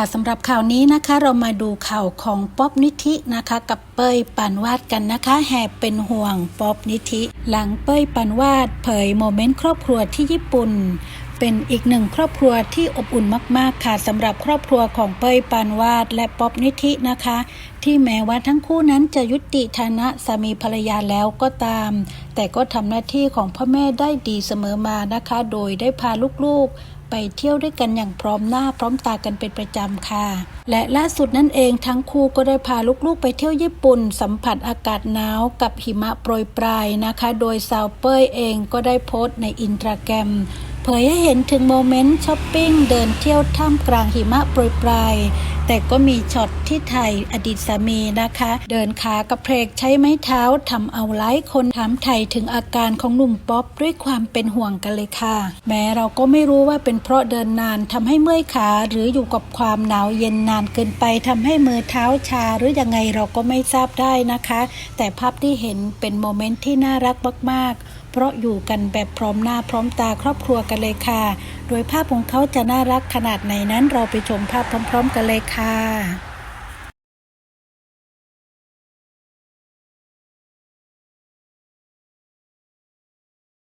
ค่ะสำหรับข่าวนี้นะคะเรามาดูข่าวของป๊อบนิธินะคะ กับเป้ยปานวาดกันนะคะ แหบเป็นห่วงป๊อบนิธิ หลังเป้ยปานวาดเผยโมเมนต์ครอบครัวที่ญี่ปุ่นเป็นอีกหนึ่งครอบครัวที่อบอุ่นมาก ๆ ค่ะสำหรับครอบครัวของเป้ยปานวาดและป๊อบนิธินะคะที่แม้ว่าทั้งคู่นั้นจะยุติฐานะสามีภรรยาแล้วก็ตาม แต่ก็ทำหน้าที่ของพ่อแม่ได้ดีเสมอมานะคะ โดยได้พาลูกๆ ไปเที่ยวด้วยกันอย่างพร้อมหน้าพร้อมตากันเป็นประจำค่ะ และล่าสุดนั่นเองทั้งคู่ก็ได้พาลูกๆ ไปเที่ยวญี่ปุ่น สัมผัสอากาศหนาวกับหิมะโปรยปลายนะคะ โดยสาวเป้ยเองก็ได้โพสต์ในอินสตาแกรมเผยให้เห็นถึงโมเมนต์ช้อปปิ้งเดินเที่ยวท่ามกลางหิมะโปรยปลาย แต่ก็มีช็อตที่ถ่ายอดีตสามีนะคะ เดินขากระเพกใช้ไม้เท้าทำเอาหลายคนถามไถ่ถึงอาการของหนุ่มป๊อปด้วยความเป็นห่วงกันเลยค่ะ แม้เราก็ไม่รู้ว่าเป็นเพราะเดินนานทำให้เมื่อยขาหรืออยู่กับความหนาวเย็นนานเกินไปทำให้มือเท้าชาหรือยังไงเราก็ไม่ทราบได้นะคะ แต่ภาพที่เห็นเป็นโมเมนต์ที่น่ารักมากๆ เพราะอยู่กันแบบพร้อมหน้าพร้อมตาครอบครัวกันเลยค่ะ โดยภาพของเขาจะน่ารักขนาดไหนนั้นเราไปชมภาพพร้อม ๆ กันเลยค่ะ